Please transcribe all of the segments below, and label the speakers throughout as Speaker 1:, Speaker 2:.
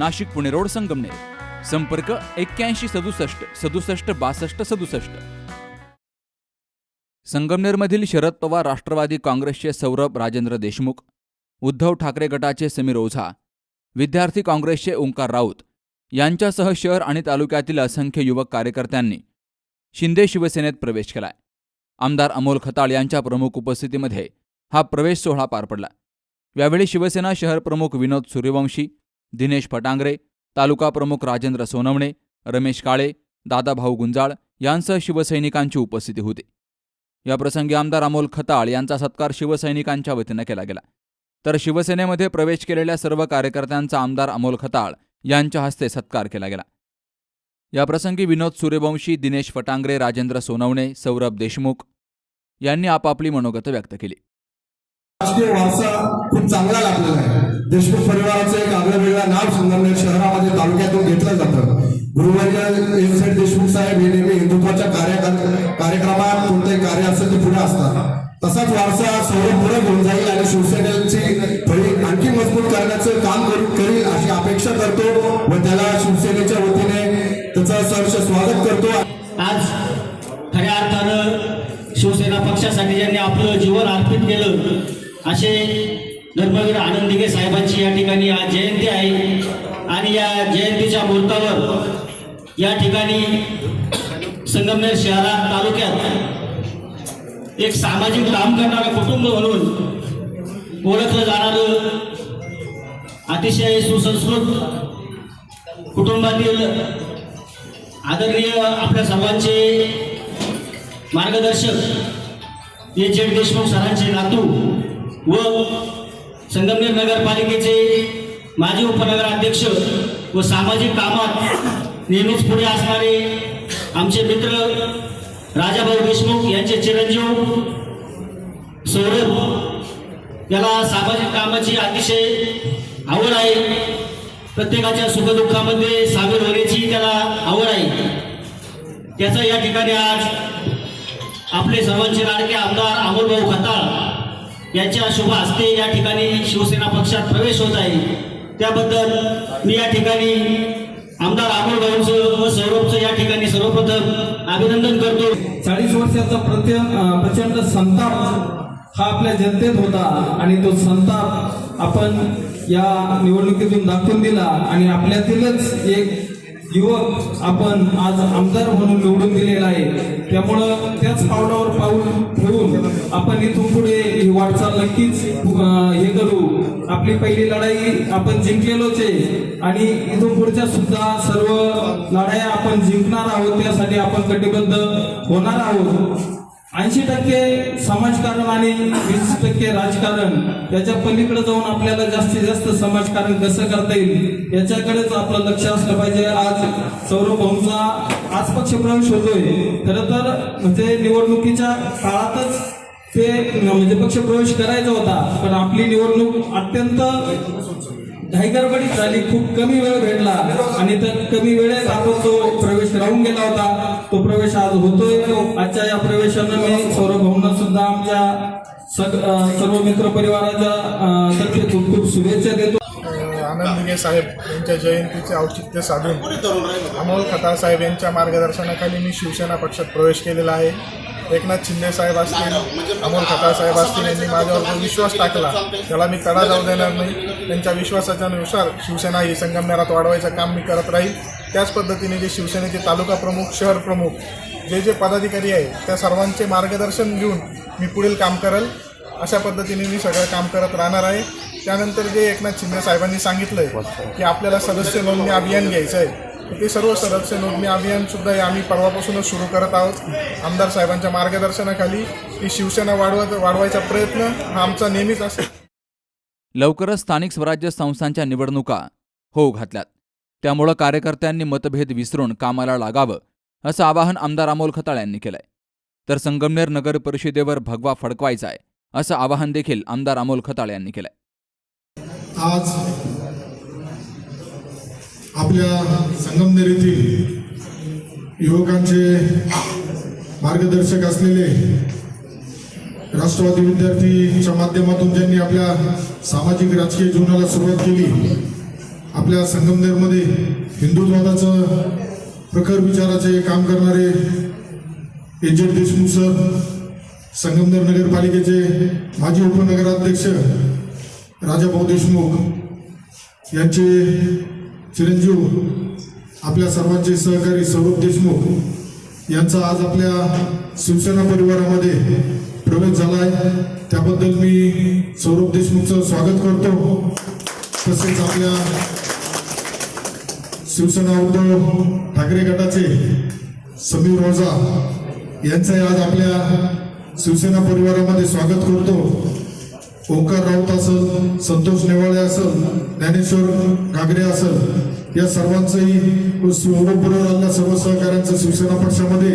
Speaker 1: Nashik Pune road Sangamner. संपर्क एक्क्याऐंशी सदुसष्ट सदुसष्ट बासष्ट सदुसष्ट. संगमनेरमधील शरद पवार राष्ट्रवादी काँग्रेसचे सौरभ राजेंद्र देशमुख उद्धव ठाकरे गटाचे समीर ओझा विद्यार्थी काँग्रेसचे ओंकार राऊत यांच्यासह शहर आणि तालुक्यातील असंख्य युवक कार्यकर्त्यांनी शिंदे शिवसेनेत प्रवेश केलाय. आमदार अमोल खताळ यांच्या प्रमुख उपस्थितीमध्ये हा प्रवेश सोहळा पार पडला. यावेळी शिवसेना शहर प्रमुख विनोद सूर्यवंशी दिनेश फटांगरे तालुका प्रमुख राजेंद्र सोनवणे रमेश काळे दादाभाऊ गुंजाळ यांसह शिवसैनिकांची उपस्थिती होती. याप्रसंगी आमदार अमोल खताळ यांचा सत्कार शिवसैनिकांच्या वतीनं केला गेला. तर शिवसेनेमध्ये प्रवेश केलेल्या सर्व कार्यकर्त्यांचा आमदार अमोल खताळ यांच्या हस्ते सत्कार केला गेला. याप्रसंगी विनोद सूर्यवंशी दिनेश फटांगरे राजेंद्र सोनवणे सौरभ देशमुख यांनी आपापली मनोगत व्यक्त केली.
Speaker 2: राष्ट्रीय वारसा खूप चांगला लाभलेला आहे. देशमुख परिवाराचं एक आगळं वेगळं नाव संगमनेर शहरामध्ये तालुक्यातून घेतलं जातं. गुरुवर्य एड देशमुख साहेब हे नेहमी हिंदुत्वाच्या कार्य कार्यक्रमात कोणतंही कार्य असेल ते पुढे असतात. तसाच वारसा सौरभ पुढे घेऊन जाईल आणि
Speaker 3: शिवसेने असे धर्मवीर आनंद साहेबांची या ठिकाणी आज जयंती आहे. आणि या जयंतीच्या मुहूर्तावर या ठिकाणी संगमनेर शहरात तालुक्यात एक सामाजिक काम करणारं कुटुंब म्हणून ओळखलं जाणारं अतिशय सुसंस्कृत कुटुंबातील आदरणीय आपल्या सर्वांचे मार्गदर्शक हे जेड देशमुख सरांचे नातू व संगमनेर नगरपालिकेचे माजी उपनगराध्यक्ष व सामाजिक कामात नेहमीच पुढे असणारे आमचे मित्र राजाभाऊ देशमुख यांचे चिरंजीव सौरभ याला सामाजिक कामाची अतिशय आवड आहे. प्रत्येकाच्या सुखदुःखामध्ये सामील होण्याची त्याला आवड आहे. त्याचं या ठिकाणी आज आपले सर्वांचे लाडके आमदार अमोलभाऊ खताळ यांच्या शुभ हस्ते या ठिकाणी शिवसेना पक्षात प्रवेश होत आहे. त्याबद्दल मी या ठिकाणी आमदार अमोलभाऊंचं व सौरभचं या ठिकाणी सर्वप्रथम अभिनंदन करतो.
Speaker 4: चाळीस वर्षाचा प्रत्य प्रचंड संताप हा आपल्या जनतेत होता आणि तो संताप आपण या निवडणुकीतून दाखवून दिला आणि आपल्यातीलच एक युवक आपण आज आमदार म्हणून निवडून दिलेला आहे. त्यामुळं त्याच पावलावर पाऊल ठेवून आपण इथून पुढे ही वाटचाल नक्कीच हे करू. आपली पहिली लढाई आपण जिंकलेलोच आहे. आणि इथून पुढच्या सुद्धा सर्व लढाया आपण जिंकणार आहोत त्यासाठी आपण कटिबद्ध होणार आहोत. ऐंशी टक्के समाजकारण आणि वीस टक्के राजकारण याच्या पलीकडे जाऊन आपल्याला जास्तीत जास्त समाजकारण कसं करता येईल याच्याकडेच आपलं लक्ष असलं पाहिजे. आज सौरभ भाऊंचा आज पक्षप्रवेश होतोय. खरं तर म्हणजे निवडणुकीच्या काळातच ते म्हणजे पक्षप्रवेश करायचा होता पण आपली निवडणूक अत्यंत घाईगडबडीत झाली खूप कमी वेळ भेटला आणि तर कमी वेळेत आपण तो प्रवेश राहून गेला होता तो प्रवेश आज होतोय. आजच्या या प्रवेशानं मी सौरभ भाऊंना सुद्धा आमच्या सर्व मित्र परिवाराच्या तर्फे खूप खूप शुभेच्छा देतो.
Speaker 5: आनंदगे साहेब यांच्या जयंतीचे औचित्य साधून अमोल खताळ साहेब यांच्या मार्गदर्शनाखाली मी शिवसेना पक्षात प्रवेश केलेला आहे. एकनाथ शिंदे साहेब असतील अमोल खताळ साहेब असतील यांनी माझ्यावर जो विश्वास टाकला त्याला मी तडा जाऊ देणार नाही. त्यांच्या विश्वासाच्या नुसार शिवसेना ही संगमनेरात वाढवायचं काम मी करत राहील. त्याच पद्धतीने जे शिवसेनेचे तालुका प्रमुख शहर प्रमुख जे जे पदाधिकारी आहे त्या सर्वांचे मार्गदर्शन घेऊन मी पुढील काम करेल. अशा पद्धतीने मी सगळं काम करत राहणार आहे. त्यानंतर जे एकनाथ शिंदे साहेबांनी सांगितलंय की आपल्याला सदस्य नोंदणी अभियान घ्यायचं आहे ते सर्व सदस्य नोंदणी अभियान सुद्धा हे आम्ही परवापासूनच सुरू करत आहोत. आमदार साहेबांच्या मार्गदर्शनाखाली ही शिवसेना वाढवत वाढवायचा प्रयत्न हा आमचा नेहमीच असेल.
Speaker 1: लवकरच स्थानिक स्वराज्य संस्थांच्या निवडणुका होऊ घातल्यात. त्यामुळं कार्यकर्त्यांनी मतभेद विसरून कामाला लागावं असं आवाहन आमदार अमोल खताळ यांनी केलंय. तर संगमनेर नगर परिषदेवर भगवा फडकवायचा आहे असं आवाहन देखील आमदार अमोल खताळ यांनी केलंय.
Speaker 6: आज आपल्या संगमनेर येथील युवकांचे मार्गदर्शक असलेले राष्ट्रवादी विद्यार्थीच्या माध्यमातून ज्यांनी आपल्या सामाजिक राजकीय जीवनाला सुरुवात केली आपल्या संगमनेरमध्ये हिंदुत्वादाचं प्रखर विचाराचे काम करणारे एजेड देशमुख सर संगमनेर नगरपालिकेचे माजी उपनगराध्यक्ष राजाभाऊ देशमुख यांचे चिरंजीव आपल्या सर्वांचे सहकारी स्वरूप देशमुख यांचा आज आपल्या शिवसेना परिवारामध्ये प्रवेश झाला आहे त्याबद्दल मी सौरभ देशमुखचं स्वागत करतो. तसेच आपल्या शिवसेना उद्धव ठाकरे गटाचे समीर रोजा यांचंही आज आपल्या शिवसेना परिवारामध्ये स्वागत करतो. ओंकार राऊत असल संतोष नेवाळे असल ज्ञानेश्वर घागरे असल या सर्वांचंही सोबरोबर सर्व सहकाऱ्यांचं शिवसेना पक्षामध्ये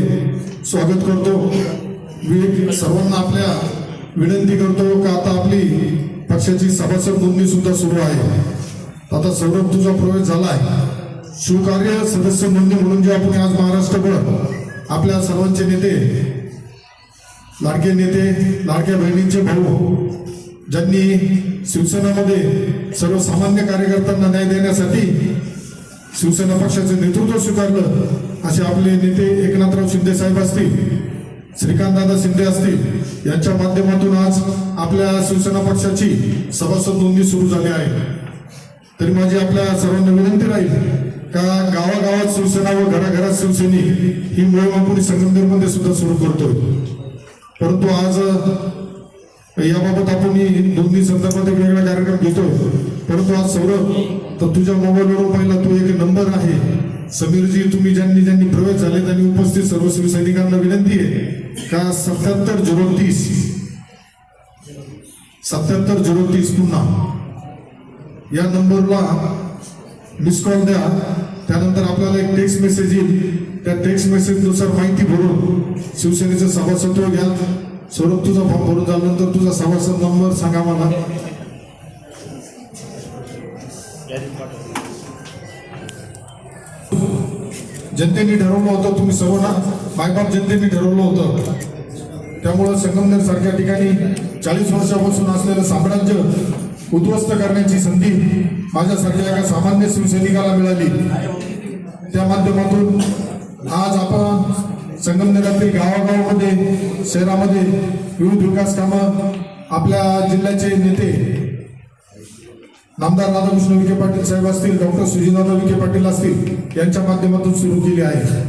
Speaker 6: स्वागत करतो. मी सर्वांना आपल्या विनंती करतो का आता आपली पक्षाची सभासद नोंदणी सुद्धा सुरू आहे. आता सौरभ तुझा प्रवेश झालाय. शिवकार्य सदस्य नोंदणी म्हणून जे आपण आज महाराष्ट्रभर आपल्या सर्वांचे नेते लाडके नेते लाडक्या बहिणींचे भाऊ ज्यांनी शिवसेनामध्ये सर्वसामान्य कार्यकर्त्यांना न्याय देण्यासाठी शिवसेना पक्षाचं नेतृत्व स्वीकारलं असे आपले नेते एकनाथराव शिंदे साहेब असतील श्रीकांतदादा शिंदे असतील यांच्या माध्यमातून आज आपल्या शिवसेना पक्षाची सभासद नोंदणी सुरू झाली आहे. तरी माझी आपल्या सर्वांना विनंती राहील का गावागावात शिवसेना व घराघरात शिवसेने ही मोहीम आपण संगमनेरमध्ये सुद्धा सुरू करतोय. परंतु आज याबाबत आपण ही नोंदणी संदर्भात एक वेगळा कार्यक्रम घेतोय. परंतु आज सौरभ तर तुझ्या मोबाईलवरून पाहिला तो एक नंबर आहे. समीरजी तुम्ही ज्यांनी ज्यांनी प्रवेश झाले त्यांनी उपस्थित सर्व शिवसैनिकांना विनंती आहे का सत्याहत्तर झिरो तीस? सत्याहत्तर झिरो तीस पुन्हा. या नंबरला मिस कॉल द्या. त्यानंतर आपल्याला एक टेक्स्ट मेसेज येईल. त्या टेक्स्ट मेसेजनुसार माहिती भरून शिवसेनेचं सभासत्व घ्या सौरभ तुझा फॉर्म भरून झाल्यानंतर तुझा सभासद नंबर सांगा मला. जनतेने ठरवलं होतं तुम्ही सर्व ना मायबाप जनतेने ठरवलं होतं. त्यामुळं संगमनेर सारख्या ठिकाणी चाळीस वर्षापासून असलेलं साम्राज्य उद्ध्वस्त करण्याची संधी माझ्यासारख्या एका सामान्य शिवसैनिकाला मिळाली. त्या माध्यमातून आज आपण संगमनेरातील गावागावामध्ये शहरामध्ये विविध विकास कामं आपल्या जिल्ह्याचे नेते नामदार राधाकृष्ण विखे पाटील साहेब असतील डॉक्टर सुजितदादा विखे पाटील असतील यांच्या माध्यमातून सुरू केली आहे.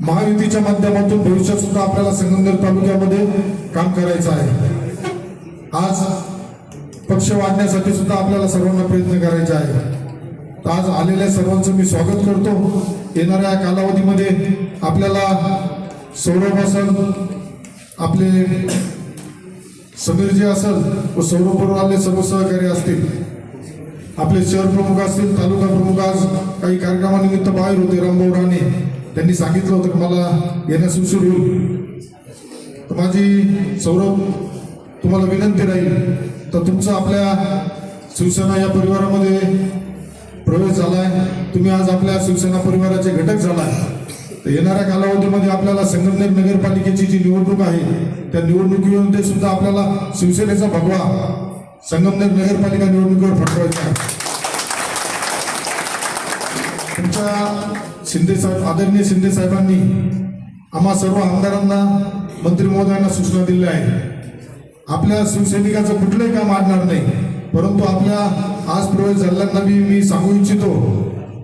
Speaker 6: महायुतीच्या माध्यमातून भविष्यात सुद्धा आपल्याला संगमनेर तालुक्यामध्ये काम करायचं आहे. आज पक्ष वाढण्यासाठी सुद्धा आपल्याला सर्वांना प्रयत्न करायचे आहे. तर आज आलेल्या सर्वांचं मी स्वागत करतो. येणाऱ्या कालावधीमध्ये आपल्याला सौरभ आपले समीरजी असल व सौरभवर आले सर्व सहकारी असतील. आपले शहर प्रमुख असतील तालुका प्रमुख आज काही कार्यक्रमानिमित्त बाहेर होते रामभाऊ राणे. त्यांनी सांगितलं होतं मला येण्यास उशीर होईल. तर माझी सौरभ तुम्हाला विनंती राहील तर तुमचं आपल्या शिवसेना या परिवारामध्ये प्रवेश झाला आहे तुम्ही आज आपल्या शिवसेना परिवाराचे घटक झाला आहे येणाऱ्या कालावधीमध्ये आपल्याला संगमनेर नगरपालिकेची जी निवडणूक आहे त्या निवडणुकीमध्ये सुद्धा आपल्याला शिवसेनेचा भगवा संगमनेर नगरपालिका निवडणुकीवर फटवायचा आहे. तुमच्या शिंदे साहेब आदरणीय शिंदे साहेबांनी आम्हा सर्व आमदारांना मंत्री महोदयांना सूचना दिल्या आहेत. आपल्या शिवसैनिकाचं कुठलंही काम आडणार नाही परंतु आपल्या आज प्रवेश झालेल्यांना मी मी सांगू इच्छितो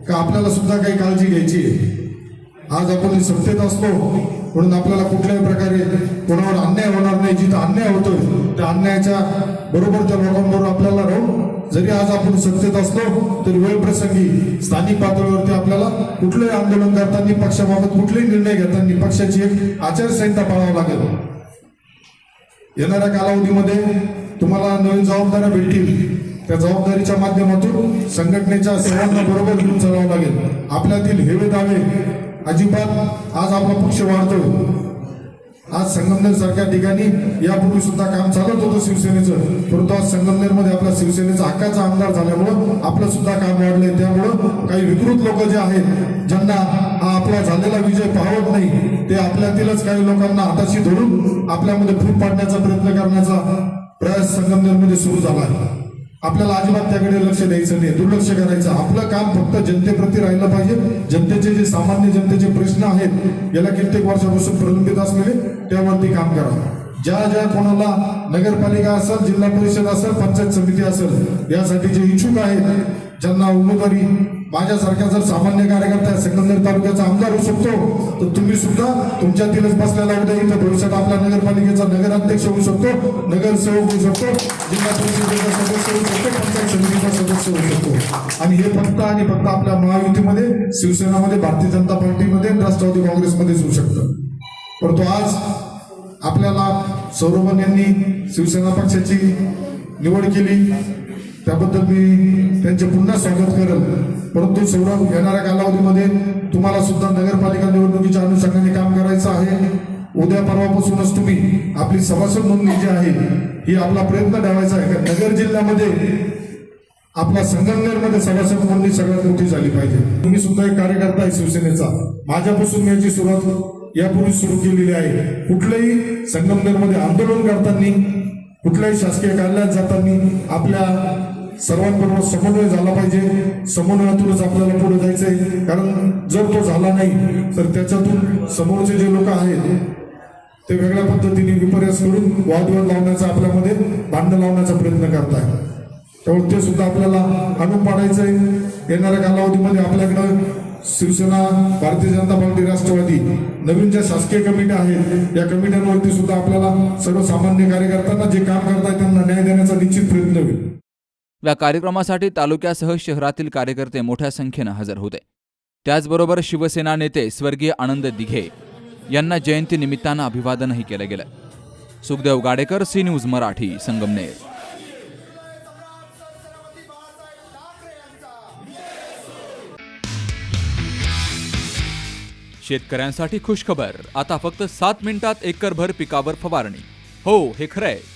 Speaker 6: का आपल्याला सुद्धा काही काळजी घ्यायची आहे. आज आपण सत्तेत असतो म्हणून आपल्याला कुठल्याही प्रकारे कोणावर अन्याय होणार नाही. जिथं अन्याय होतोय त्या अन्यायाच्या बरोबर त्या लोकांबरोबर आपल्याला राहून जरी आज आपण सत्तेत असलो तरी वेळ प्रसंगी स्थानिक पातळीवरती आपल्याला कुठलंही आंदोलन करताना पक्षाबाबत कुठलेही निर्णय घेताना पक्षाची एक आचारसंहिता पाळावं लागेल. येणाऱ्या कालावधीमध्ये तुम्हाला नवीन जबाबदाऱ्या भेटतील. त्या जबाबदारीच्या माध्यमातून संघटनेच्या सर्वांना बरोबर घेऊन चालावं लागेल. आपल्यातील हेवे दावे अजिबात आज आपला पक्ष वाढतो. आज संगमनेर सारख्या ठिकाणी यापूर्वी सुद्धा काम चालत होतं शिवसेनेचं. परंतु आज संगमनेरमध्ये आपल्या शिवसेनेचा हक्काचा आमदार झाल्यामुळं आपलं सुद्धा काम वाढलंय. त्यामुळं काही विकृत लोक जे आहेत ज्यांना हा आपला झालेला विजय पाहत नाही ते आपल्यातीलच काही लोकांना हाताशी धरून आपल्यामध्ये फूट पाडण्याचा प्रयत्न करण्याचा प्रयास संगमनेरमध्ये सुरू झाला आहे. आपल्याला अजिबात त्याकडे लक्ष द्यायचं नाही दुर्लक्ष करायचं. आपलं काम फक्त जनतेप्रती राहिलं पाहिजे. जनतेचे जे सामान्य जनतेचे प्रश्न आहेत गेल्या कित्येक वर्षापासून प्रलंबित असलेले त्यावरती काम करा. ज्या ज्या कोणाला नगरपालिका असेल जिल्हा परिषद असेल पंचायत समिती असेल यासाठी जे इच्छुक आहेत ज्यांना उमेदवारी माझ्यासारख्या जर सामान्य कार्यकर्ता संगमनेर तालुक्याचा आमदार होऊ शकतो तर तुम्ही सुद्धा तुमच्यातीलच बसलेला उद्या इथं भविष्यात आपल्या नगरपालिकेचा नगराध्यक्ष होऊ शकतो नगरसेवक होऊ शकतो जिल्हा परिषदेचा सदस्य होऊ शकतो पंचायत समितीचा सदस्य होऊ शकतो. आणि हे फक्त आणि फक्त आपल्या महायुतीमध्ये शिवसेनामध्ये भारतीय जनता पार्टीमध्ये राष्ट्रवादी काँग्रेसमध्येच होऊ शकतं. परंतु आज आपल्याला सौरभन यांनी शिवसेना पक्षाची निवड केली. त्याबद्दल मी त्यांचे पुन्हा स्वागत करेल. परंतु सौरभ येणाऱ्या कालावधीमध्ये तुम्हाला सुद्धा नगरपालिका निवडणुकीच्या अनुषंगाने काम करायचं आहे. उद्या परवापासूनच तुम्ही आपली सभासद नोंदणी जी आहे ही आपला प्रयत्न ठेवायचा आहे. का नगर जिल्ह्यामध्ये आपल्या संगमनेरमध्ये सभासद नोंदणी सगळ्यात मोठी झाली पाहिजे. तुम्ही सुद्धा एक कार्यकर्ता आहे शिवसेनेचा. माझ्यापासून मी याची सुरुवात यापूर्वी सुरू केलेली आहे. कुठलंही संगमनेरमध्ये आंदोलन करताना कुठल्याही शासकीय कार्यालयात जाताना आपल्या सर्वांबरोबर समन्वय झाला पाहिजे. समन्वयातूनच आपल्याला पुढे जायचंय. कारण जर तो झाला नाही तर त्याच्यातून समोरचे जे लोक आहेत ते वेगळ्या पद्धतीने विपर्यास करून वादविवाद लावण्याचा आपल्यामध्ये भांडण लावण्याचा प्रयत्न करताय त्यामुळे ते सुद्धा आपल्याला आणून पाडायचं आहे येणाऱ्या कालावधीमध्ये आपल्याकडं शिवसेना भारतीय जनता पार्टी राष्ट्रवादी नवीन ज्या शासकीय कमिट्या आहेत या कमिट्यांवरती सुद्धा आपल्याला सर्वसामान्य कार्यकर्त्यांना जे काम करतायत त्यांना न्याय देण्याचा निश्चित प्रयत्न होईल.
Speaker 1: या कार्यक्रमासाठी तालुक्यासह शहरातील कार्यकर्ते मोठ्या संख्येनं हजर होते. त्याचबरोबर शिवसेना नेते स्वर्गीय आनंद दिघे यांना जयंतीनिमित्तानं अभिवादनही केलं गेलं. Sukhdev Gadekar C news Marathi Sangamner. शेतकऱ्यांसाठी खुशखबर. आता फक्त सात मिनिटात एकरभर पिकावर फवारणी. हो हे खरं आहे